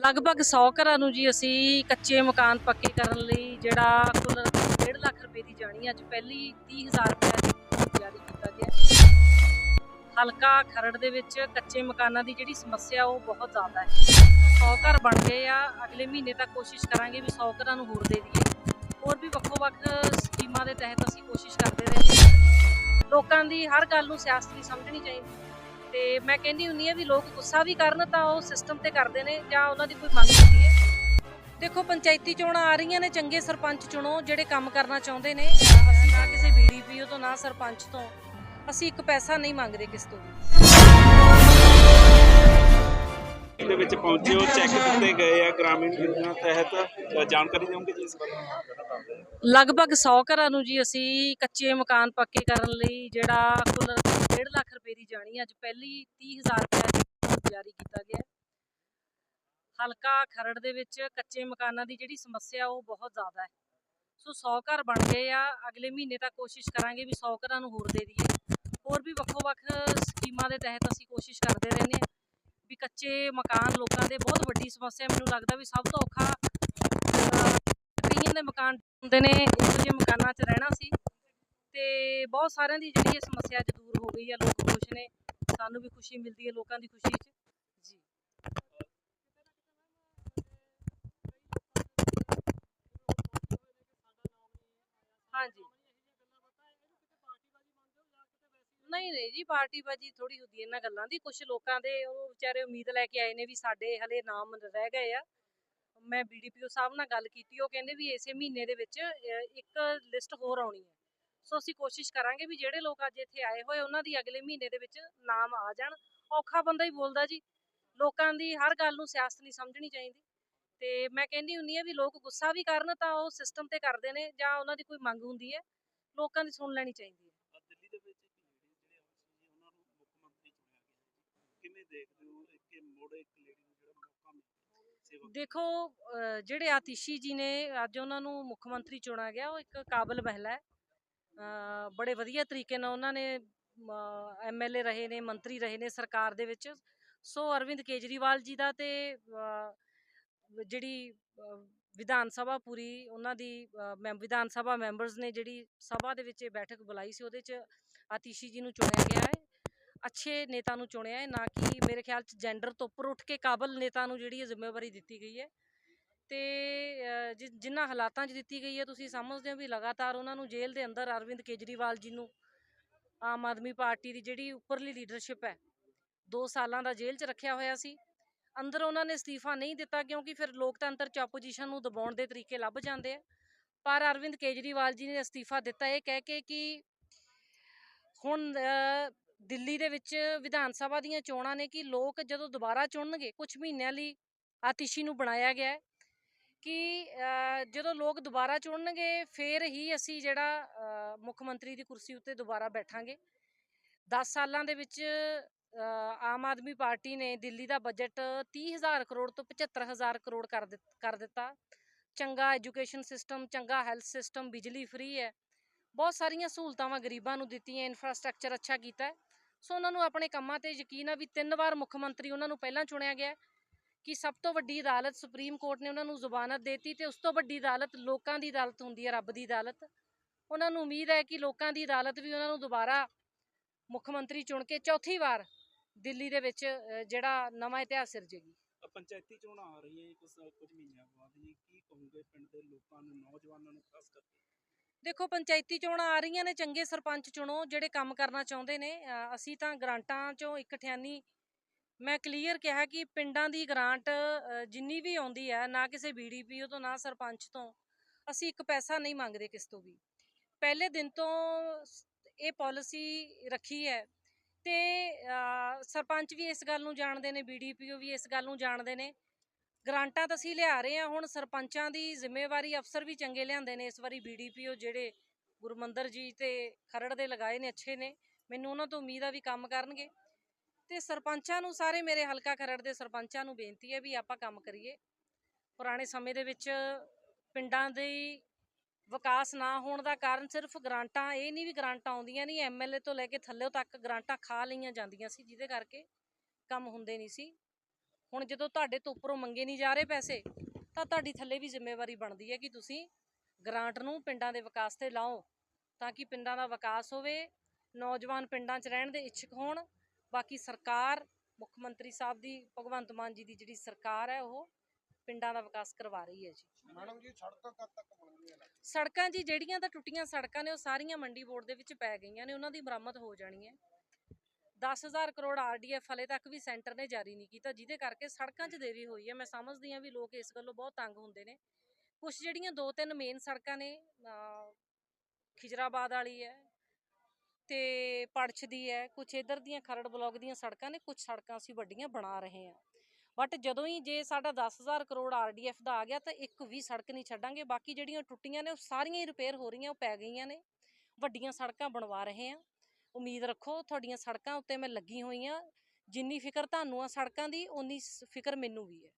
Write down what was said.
ਲਗਭਗ 100 ਘਰਾਂ ਨੂੰ ਜੀ ਅਸੀਂ ਕੱਚੇ ਮਕਾਨ ਪੱਕੇ ਕਰਨ ਲਈ ਜਿਹੜਾ ਕੁੱਲ 1.5 ਲੱਖ ਰੁਪਏ ਦੀ ਜਾਣੀ ਅੱਜ ਪਹਿਲੀ 30000 ਰੁਪਏ ਦੀ ਜਾਰੀ ਕੀਤਾ ਗਿਆ। ਹਲਕਾ ਖਰੜ ਦੇ ਵਿੱਚ ਕੱਚੇ ਮਕਾਨਾਂ ਦੀ ਜਿਹੜੀ ਸਮੱਸਿਆ ਉਹ ਬਹੁਤ ਜ਼ਿਆਦਾ ਹੈ। 100 ਘਰ ਬਣ ਗਏ ਆ, ਅਗਲੇ ਮਹੀਨੇ ਤੱਕ ਕੋਸ਼ਿਸ਼ ਕਰਾਂਗੇ ਵੀ 100 ਘਰਾਂ ਨੂੰ ਹੋਰ ਦੇ ਦਈਏ। ਹੋਰ ਵੀ ਵੱਖੋ ਵੱਖ ਸਕੀਮਾਂ ਦੇ ਤਹਿਤ ਅਸੀਂ ਕੋਸ਼ਿਸ਼ ਕਰਦੇ ਰਹੇ ਹਾਂ ਲੋਕਾਂ ਦੀ ਹਰ ਗੱਲ ਨੂੰ ਸਿਆਸਤ ਨਹੀਂ ਸਮਝਣੀ ਚਾਹੀਦੀ ਤੇ ਮੈਂ ਕਹਿੰਦੀ ਹੁੰਦੀ ਆ ਵੀ ਲੋਕ ਗੁੱਸਾ ਵੀ ਕਰਨ ਤਾਂ ਉਹ ਸਿਸਟਮ ਤੇ ਕਰਦੇ ਨੇ ਜਾਂ ਉਹਨਾਂ ਦੀ ਕੋਈ ਮੰਗ ਹੁੰਦੀ ਹੈ। ਦੇਖੋ ਪੰਚਾਇਤੀ ਚੋਣਾਂ ਆ ਰਹੀਆਂ ਨੇ ਚੰਗੇ ਸਰਪੰਚ ਚੁਣੋ ਜਿਹੜੇ ਕੰਮ ਕਰਨਾ ਚਾਹੁੰਦੇ ਨੇ। ਅਸੀਂ ਨਾ ਕਿਸੇ ਬੀਡੀਪੀਓ ਤੋਂ ਨਾ ਸਰਪੰਚ ਤੋਂ। ਅਸੀਂ ਇੱਕ ਪੈਸਾ ਨਹੀਂ ਮੰਗਦੇ ਕਿਸ ਤੋਂ ਵੀ। ਦੇ ਵਿੱਚ ਪਹੁੰਚੇ ਹੋ ਚੈੱਕ ਦਿੱਤੇ ਗਏ ਆ ਗ੍ਰਾਮੀਣ ਯੋਜਨਾ ਤਹਿਤ। ਅ, ਜਾਣਕਾਰੀ ਦਿਓਗੇ ਜੀ ਇਸ ਬਾਰੇ? ਲਗਭਗ 100 ਘਰਾਂ ਨੂੰ ਜੀ ਅਸੀਂ ਕੱਚੇ ਮਕਾਨ ਪੱਕੇ ਕਰਨ ਲਈ ਜਿਹੜਾ ਕੁੱਲ 1.5 ਲੱਖ ਰੁਪਏ ਦੀ ਜਾਣੀ ਅੱਜ ਪਹਿਲੀ 30000 ਰੁਪਏ ਦੀ ਜਾਰੀ ਕੀਤਾ ਗਿਆ। ਹਲਕਾ ਖਰੜ ਦੇ ਵਿੱਚ ਕੱਚੇ ਮਕਾਨਾਂ ਦੀ ਜਿਹੜੀ ਸਮੱਸਿਆ ਉਹ ਬਹੁਤ ਜ਼ਿਆਦਾ ਹੈ। ਸੋ 100 ਘਰ ਬਣ ਗਏ ਆ। ਅਗਲੇ ਮਹੀਨੇ ਤੱਕ ਕੋਸ਼ਿਸ਼ ਕਰਾਂਗੇ ਵੀ 100 ਘਰਾਂ ਨੂੰ ਹੋਰ ਦੇ ਦਈਏ। ਹੋਰ ਵੀ ਵੱਖੋ ਵੱਖ ਸਕੀਮਾਂ ਦੇ ਤਹਿਤ ਅਸੀਂ ਕੋਸ਼ਿਸ਼ ਕਰਦੇ ਰਹਿੰਦੇ ਹਾਂ ਵੀ ਕੱਚੇ ਮਕਾਨ ਲੋਕਾਂ ਦੇ ਬਹੁਤ ਵੱਡੀ ਸਮੱਸਿਆ। ਮੈਨੂੰ ਲੱਗਦਾ ਵੀ ਸਭ ਤੋਂ ਔਖਾ ਕਈਆਂ ਦੇ ਮਕਾਨ ਹੁੰਦੇ ਨੇ, ਇਹੋ ਜਿਹੇ ਮਕਾਨਾਂ 'ਚ ਰਹਿਣਾ ਸੀ। ਤੇ ਬਹੁਤ ਸਾਰਿਆਂ ਦੀ ਜਿਹੜੀ ਇਹ ਸਮੱਸਿਆ ਅੱਜ ਦੂਰ ਹੋ ਗਈ ਹੈ ਲੋਕ ਖੁਸ਼ ਨੇ ਸਾਨੂੰ ਵੀ ਖੁਸ਼ੀ ਮਿਲਦੀ ਹੈ ਲੋਕਾਂ ਦੀ ਖੁਸ਼ੀ 'ਚ। ਜੀ। ਹਾਂਜੀ। ਨਹੀਂ ਨਹੀਂ ਜੀ ਪਾਰਟੀ ਬਾਜੀ ਥੋੜੀ ਹੁੰਦੀ ਇਹਨਾਂ ਗੱਲਾਂ ਦੀ ਕੁਝ ਲੋਕਾਂ ਦੇ ਉਹ ਵਿਚਾਰੇ ਉਮੀਦ ਲੈ ਕੇ ਆਏ ਨੇ ਵੀ ਸਾਡੇ ਹਲੇ ਨਾਮ ਰਹਿ ਗਏ ਆ। ਮੈਂ ਬੀਡੀਪੀਓ ਸਾਹਿਬ ਨਾਲ ਗੱਲ ਕੀਤੀ ਉਹ ਕਹਿੰਦੇ ਵੀ ਇਸੇ ਮਹੀਨੇ ਦੇ ਵਿੱਚ ਅਹ, ਇੱਕ ਲਿਸਟ ਹੋਰ ਆਉਣੀ ਹੈ। ਸੋ ਅਸੀਂ ਕੋਸ਼ਿਸ਼ ਕਰਾਂਗੇ ਵੀ ਜਿਹੜੇ ਲੋਕ ਅੱਜ ਇੱਥੇ ਆਏ ਹੋਏ ਉਹਨਾਂ ਦੀ ਅਗਲੇ ਮਹੀਨੇ ਦੇ ਵਿੱਚ ਨਾਮ ਆ ਜਾਣ। ਔਖਾ ਬੰਦਾ ਹੀ ਬੋਲਦਾ ਜੀ। ਲੋਕਾਂ ਦੀ ਹਰ ਗੱਲ ਨੂੰ ਸਿਆਸਤ ਨਹੀਂ ਸਮਝਣੀ ਚਾਹੀਦੀ। ਤੇ ਮੈਂ ਕਹਿੰਦੀ ਹੁੰਦੀ ਆ ਵੀ ਲੋਕ ਗੁੱਸਾ ਵੀ ਕਰਨ ਤਾਂ ਉਹ ਸਿਸਟਮ ਤੇ ਕਰਦੇ ਨੇ ਜਾਂ ਉਹਨਾਂ ਦੀ ਕੋਈ ਮੰਗ ਹੁੰਦੀ ਹੈ ਲੋਕਾਂ ਦੀ ਸੁਣ ਲੈਣੀ ਚਾਹੀਦੀ ਹੈ। ਅ, ਦਿੱਲੀ ਦੇ ਵਿੱਚ ਇੱਕ ਲੇਡੀ ਜਿਹੜੇ ਆਏ ਸੀ ਉਹਨਾਂ ਨੂੰ ਮੁੱਖ ਮੰਤਰੀ ਚੁਣਿਆ ਗਿਆ ਹੈ ਜੀ। ਕਿਵੇਂ ਦੇਖਦੇ ਹੋ ਕਿ ਮੋੜ ਇੱਕ ਲੇਡੀ ਨੂੰ ਜਿਹੜਾ ਮੌਕਾ ਮਿਲਿਆ? ਸੇਵਾ ਕਰਨ ਦੇਖੋ ਜਿਹੜੇ ਆਤਿਸ਼ੀ ਜੀ ਨੇ ਅੱਜ ਉਹਨਾਂ ਨੂੰ ਮੁੱਖ ਮੰਤਰੀ ਚੁਣਾ ਗਿਆ ਉਹ ਇੱਕ ਕਾਬਲ ਮਹਿਲਾ ਹੈ। ਬੜੇ ਵਧੀਆ ਤਰੀਕੇ ਨਾਲ ਉਹਨਾਂ ਨੇ ਐਮਐਲਏ ਰਹੇ ਨੇ ਮੰਤਰੀ ਰਹੇ ਨੇ ਸਰਕਾਰ ਦੇ ਵਿੱਚ। ਸੋ ਅਰਵਿੰਦ ਕੇਜਰੀਵਾਲ ਜੀ ਦਾ ਤੇ ਜਿਹੜੀ ਵਿਧਾਨ ਸਭਾ ਪੂਰੀ ਉਹਨਾਂ ਦੀ ਅਹ, ਵਿਧਾਨ ਸਭਾ ਮੈਂਬਰਸ ਨੇ ਜਿਹੜੀ ਸਭਾ ਦੇ ਵਿੱਚ ਇਹ ਬੈਠਕ ਬੁਲਾਈ ਸੀ ਉਹਦੇ 'ਚ ਆਤਿਸ਼ੀ ਜੀ ਨੂੰ ਚੁਣਿਆ ਗਿਆ ਹੈ। ਅੱਛੇ ਨੇਤਾ ਨੂੰ ਚੁਣਿਆ ਹੈ ਨਾ ਕਿ ਮੇਰੇ ਖਿਆਲ 'ਚ ਜੈਂਡਰ ਤੋਂ ਉੱਪਰ ਉੱਠ ਕੇ ਕਾਬਲ ਨੇਤਾ ਨੂੰ ਜਿਹੜੀ ਇਹ ਜ਼ਿੰਮੇਵਾਰੀ ਦਿੱਤੀ ਗਈ ਹੈ। ਤੇ ਜਿ- ਜਿਨ੍ਹਾਂ ਹਾਲਾਤਾਂ 'ਚ ਦਿੱਤੀ ਗਈ ਹੈ ਤੁਸੀਂ ਸਮਝਦੇ ਹੋ ਵੀ ਲਗਾਤਾਰ ਉਹਨਾਂ ਨੂੰ ਜੇਲ੍ਹ ਦੇ ਅੰਦਰ ਅਰਵਿੰਦ ਕੇਜਰੀਵਾਲ ਜੀ ਨੂੰ ਆਮ ਆਦਮੀ ਪਾਰਟੀ ਦੀ ਜਿਹੜੀ ਉੱਪਰਲੀ ਲੀਡਰਸ਼ਿਪ ਹੈ 2 ਸਾਲਾਂ ਦਾ ਜੇਲ੍ਹ 'ਚ ਰੱਖਿਆ ਹੋਇਆ ਸੀ। ਅੰਦਰ ਉਹਨਾਂ ਨੇ ਅਸਤੀਫਾ ਨਹੀਂ ਦਿੱਤਾ ਕਿਉਂਕਿ ਫਿਰ ਲੋਕਤੰਤਰ 'ਚ ਆਪੋਜੀਸ਼ਨ ਨੂੰ ਦਬਾਉਣ ਦੇ ਤਰੀਕੇ ਲੱਭ ਜਾਂਦੇ ਆ। ਪਰ ਅਰਵਿੰਦ ਕੇਜਰੀਵਾਲ ਜੀ ਨੇ ਅਸਤੀਫਾ ਦਿੱਤਾ ਇਹ ਕਹਿ ਕੇ ਕਿ ਹੁਣ ਅਹ, ਦਿੱਲੀ ਦੇ ਵਿੱਚ ਵਿਧਾਨ ਸਭਾ ਦੀਆਂ ਚੋਣਾਂ ਨੇ ਕਿ ਲੋਕ ਜਦੋਂ ਦੁਬਾਰਾ ਚੁਣਨਗੇ ਕੁਝ ਮਹੀਨਿਆਂ ਲਈ ਆਤਿਸ਼ੀ ਨੂੰ ਬਣਾਇਆ ਗਿਆ ਹੈ। ਕਿ ਜਦੋਂ ਲੋਕ ਦੁਬਾਰਾ ਚੁਣਨਗੇ, ਫੇਰ ਹੀ ਅਸੀਂ ਜਿਹੜਾ ਮੁੱਖ ਮੰਤਰੀ ਦੀ ਕੁਰਸੀ ਉੱਤੇ ਦੁਬਾਰਾ ਬੈਠਾਂਗੇ। 10 ਸਾਲਾਂ ਦੇ ਵਿੱਚ ਆਮ ਆਦਮੀ ਪਾਰਟੀ ਨੇ ਦਿੱਲੀ ਦਾ ਬਜਟ 30000 ਕਰੋੜ ਤੋਂ 75000 ਕਰੋੜ ਕਰ ਦਿੱਤ- ਕਰ ਦਿੱਤਾ। ਚੰਗਾ ਐਜੂਕੇਸ਼ਨ ਸਿਸਟਮ, ਚੰਗਾ ਹੈਲਥ ਸਿਸਟਮ, ਬਿਜਲੀ ਫ੍ਰੀ ਹੈ। ਬਹੁਤ ਸਾਰੀਆਂ ਸਹੂਲਤਾਵਾਂ ਗਰੀਬਾਂ ਨੂੰ ਦਿੱਤੀਆਂ, ਇਨਫਰਾਸਟ੍ਰਕਚਰ ਅੱਛਾ ਕੀਤਾ ਸੋ ਉਹਨਾਂ ਨੂੰ ਆਪਣੇ ਕੰਮਾਂ ਤੇ ਯਕੀਨ ਆ ਵੀ ਤਿੰਨ ਵਾਰ ਮੁੱਖ ਮੰਤਰੀ ਉਹਨਾਂ ਨੂੰ ਪਹਿਲਾਂ ਚੁਣਿਆ ਗਿਆ ਕਿ ਸਭ ਤੋਂ ਵੱਡੀ ਅਦਾਲਤ ਸੁਪਰੀਮ ਕੋਰਟ ਨੇ ਉਹਨਾਂ ਨੂੰ ਜ਼ੁਬਾਨਤ ਦੇਤੀ ਤੇ ਉਸ ਤੋਂ ਵੱਡੀ ਅਦਾਲਤ ਲੋਕਾਂ ਦੀ ਅਦਾਲਤ ਹੁੰਦੀ ਹੈ ਰੱਬ ਦੀ ਅਦਾਲਤ। ਉਹਨਾਂ ਨੂੰ ਉਮੀਦ ਹੈ ਕਿ ਲੋਕਾਂ ਦੀ ਅਦਾਲਤ ਵੀ ਉਹਨਾਂ ਨੂੰ ਦੁਬਾਰਾ ਮੁੱਖ ਮੰਤਰੀ ਚੁਣ ਕੇ ਚੌਥੀ ਵਾਰ ਦਿੱਲੀ ਦੇ ਵਿੱਚ ਜਿਹੜਾ ਨਵਾਂ ਇਤਿਹਾਸ ਸਿਰਜੇਗੀ। ਪੰਚਾਇਤੀ ਚੋਣਾਂ ਆ ਰਹੀਆਂ ਜੀ ਕੁਝ ਕੁਝ ਮਹੀਨਿਆਂ ਬਾਅਦ ਜੀ। ਕੀ ਕਹੋਗੇ ਪਿੰਡ ਦੇ ਲੋਕਾਂ ਨੂੰ ਨੌਜਵਾਨਾਂ ਨੂੰ ਖਾਸ ਕਰਕੇ? ਦੇਖੋ ਪੰਚਾਇਤੀ ਚੋਣਾਂ ਆ ਰਹੀਆਂ ਨੇ ਚੰਗੇ ਸਰਪੰਚ ਚੁਣੋ ਜਿਹੜੇ ਕੰਮ ਕਰਨਾ ਚਾਹੁੰਦੇ ਨੇ। ਅਸੀਂ ਤਾਂ ਗ੍ਰਾਂਟਾਂ ਚੋਂ ਇੱਕ ਠਿਆਨੀ ਮੈਂ ਕਲੀਅਰ ਕਿਹਾ ਕਿ ਪਿੰਡਾਂ ਦੀ ਗ੍ਰਾਂਟ ਜਿੰਨੀ ਵੀ ਆਉਂਦੀ ਹੈ, ਨਾ ਕਿਸੇ ਬੀਡੀਪੀਓ ਤੋਂ, ਨਾ ਸਰਪੰਚ ਤੋਂ, ਅਸੀਂ ਇੱਕ ਪੈਸਾ ਨਹੀਂ ਮੰਗਦੇ ਕਿਸ ਤੋਂ ਵੀ। ਪਹਿਲੇ ਦਿਨ ਤੋਂ ਇਹ ਪਾਲਿਸੀ ਰੱਖੀ ਹੈ ਤੇ ਸਰਪੰਚ ਵੀ ਇਸ ਗੱਲ ਨੂੰ ਜਾਣਦੇ ਨੇ ਬੀਡੀਪੀਓ ਵੀ ਇਸ ਗੱਲ ਨੂੰ ਜਾਣਦੇ ਨੇ। ਗ੍ਰਾਂਟਾਂ ਤਾਂ ਅਸੀਂ ਲਿਆ ਰਹੇ ਹਾਂ, ਹੁਣ ਸਰਪੰਚਾਂ ਦੀ ਜ਼ਿੰਮੇਵਾਰੀ ਅਫਸਰ ਵੀ ਚੰਗੇ ਲਿਆਂਦੇ ਨੇ, ਇਸ ਵਾਰੀ ਬੀਡੀਪੀਓ ਜਿਹੜੇ ਗੁਰਮੰਦਰ ਜੀ ਤੇ ਖਰੜ ਦੇ ਲਗਾਏ ਨੇ, ਅੱਛੇ ਨੇ। ਮੈਨੂੰ ਉਹਨਾਂ ਤੋਂ ਉਮੀਦ ਆ ਵੀ ਕੰਮ ਕਰਨਗੇ। ਤੇ ਸਰਪੰਚਾਂ ਨੂੰ ਸਾਰੇ ਮੇਰੇ ਹਲਕਾ ਖਰੜ ਦੇ ਸਰਪੰਚਾਂ ਨੂੰ ਬੇਨਤੀ ਹੈ ਵੀ ਆਪਾਂ ਕੰਮ ਕਰੀਏ। ਪੁਰਾਣੇ ਸਮੇਂ ਦੇ ਵਿੱਚ ਪਿੰਡਾਂ ਦੀ ਵਿਕਾਸ ਨਾ ਹੋਣ ਦਾ ਕਾਰਨ ਸਿਰਫ ਗ੍ਰਾਂਟਾਂ, ਇਹ ਨਹੀਂ ਵੀ ਗ੍ਰਾਂਟਾਂ ਆਉਂਦੀਆਂ ਨਹੀਂ ਐਮਐਲਏ ਤੋਂ ਲੈ ਕੇ ਥੱਲੇ ਤੱਕ ਗ੍ਰਾਂਟਾਂ ਖਾ ਲਈਆਂ ਜਾਂਦੀਆਂ ਸੀ, ਜਿਹਦੇ ਕਰਕੇ ਕੰਮ ਹੁੰਦੇ ਨਹੀਂ ਸੀ। ਹੁਣ ਜਦੋਂ ਤੁਹਾਡੇ ਤੋਂ ਉੱਪਰੋਂ ਮੰਗੇ ਨਹੀਂ ਜਾ ਰਹੇ ਪੈਸੇ, ਤਾਂ ਤੁਹਾਡੀ ਥੱਲੇ ਵੀ ਜ਼ਿੰਮੇਵਾਰੀ ਬਣਦੀ ਹੈ ਕਿ ਤੁਸੀਂ ਗ੍ਰਾਂਟ ਨੂੰ ਪਿੰਡਾਂ ਦੇ ਵਿਕਾਸ ਤੇ ਲਾਓ, ਤਾਂ ਕਿ ਪਿੰਡਾਂ ਦਾ ਵਿਕਾਸ ਹੋਵੇ, ਨੌਜਵਾਨ ਪਿੰਡਾਂ 'ਚ ਰਹਿਣ ਦੇ ਇੱਛਕ ਹੋਣ ਬਾਕੀ ਸਰਕਾਰ ਮੁੱਖ ਮੰਤਰੀ ਸਾਹਿਬ ਦੀ ਭਗਵੰਤ ਮਾਨ ਜੀ ਦੀ ਜਿਹੜੀ ਸਰਕਾਰ ਹੈ ਉਹ ਪਿੰਡਾਂ ਦਾ ਵਿਕਾਸ ਕਰਵਾ ਰਹੀ ਹੈ ਜੀ। ਮੈਡਮ ਜੀ ਸੜਕਾਂ ਕਦ ਤੱਕ ਬਣਨਗੀਆਂ ਸੜਕਾਂ ਜੀ ਜਿਹੜੀਆਂ ਤਾਂ ਟੁੱਟੀਆਂ ਸੜਕਾਂ ਨੇ ਉਹ ਸਾਰੀਆਂ ਮੰਡੀ ਬੋਰਡ ਦੇ ਵਿੱਚ ਪੈ ਗਈਆਂ ਨੇ ਉਹਨਾਂ ਦੀ ਮੁਰੰਮਤ ਹੋ ਜਾਣੀ ਹੈ। 10000 ਕਰੋੜ ਆਰਡੀਐਫ ਹਲੇ ਤੱਕ ਵੀ ਸੈਂਟਰ ਨੇ ਜਾਰੀ ਨਹੀਂ ਕੀਤਾ ਜਿਹਦੇ ਕਰਕੇ ਸੜਕਾਂ 'ਚ ਦੇਰੀ ਹੋਈ ਹੈ। ਮੈਂ ਸਮਝਦੀ ਹਾਂ ਵੀ ਲੋਕ ਇਸ ਗੱਲੋਂ ਬਹੁਤ ਤੰਗ ਹੁੰਦੇ ਨੇ। ਕੁਝ ਜਿਹੜੀਆਂ ਦੋ ਤਿੰਨ ਮੇਨ ਸੜਕਾਂ ਨੇ ਖਿਜਰਾਬਾਦ ਵਾਲੀ ਹੈ ਤੇ ਪੜਛ ਦੀ ਹੈ ਕੁਝ ਇਧਰ ਦੀਆਂ ਖਰੜ ਬਲਾਕ ਦੀਆਂ ਸੜਕਾਂ ਨੇ ਕੁਝ ਸੜਕਾਂ ਅਸੀਂ ਵੱਡੀਆਂ ਬਣਾ ਰਹੇ ਹਾਂ। ਬਟ ਜਦੋਂ ਹੀ ਜੇ ਸਾਡਾ 10000 ਕਰੋੜ ਆਰਡੀਐਫ ਦਾ ਆ ਗਿਆ, ਤਾਂ ਇੱਕ ਵੀ ਸੜਕ ਨਹੀਂ ਛੱਡਾਂਗੇ। ਬਾਕੀ ਜਿਹੜੀਆਂ ਟੁੱਟੀਆਂ ਨੇ, ਉਹ ਸਾਰੀਆਂ ਹੀ ਰਿਪੇਅਰ ਹੋ ਰਹੀਆਂ, ਉਹ ਪੈ ਗਈਆਂ ਨੇ। ਵੱਡੀਆਂ ਸੜਕਾਂ ਬਣਵਾ ਰਹੇ ਹਾਂ। ਉਮੀਦ ਰੱਖੋ ਤੁਹਾਡੀਆਂ ਸੜਕਾਂ ਉੱਤੇ ਮੈਂ ਲੱਗੀ ਹੋਈ ਹਾਂ। ਜਿੰਨੀ ਫਿਕਰ ਤੁਹਾਨੂੰ ਆ ਸੜਕਾਂ ਦੀ ਉਨੀ ਸ- ਫਿਕਰ ਮੈਨੂੰ ਵੀ ਹੈ।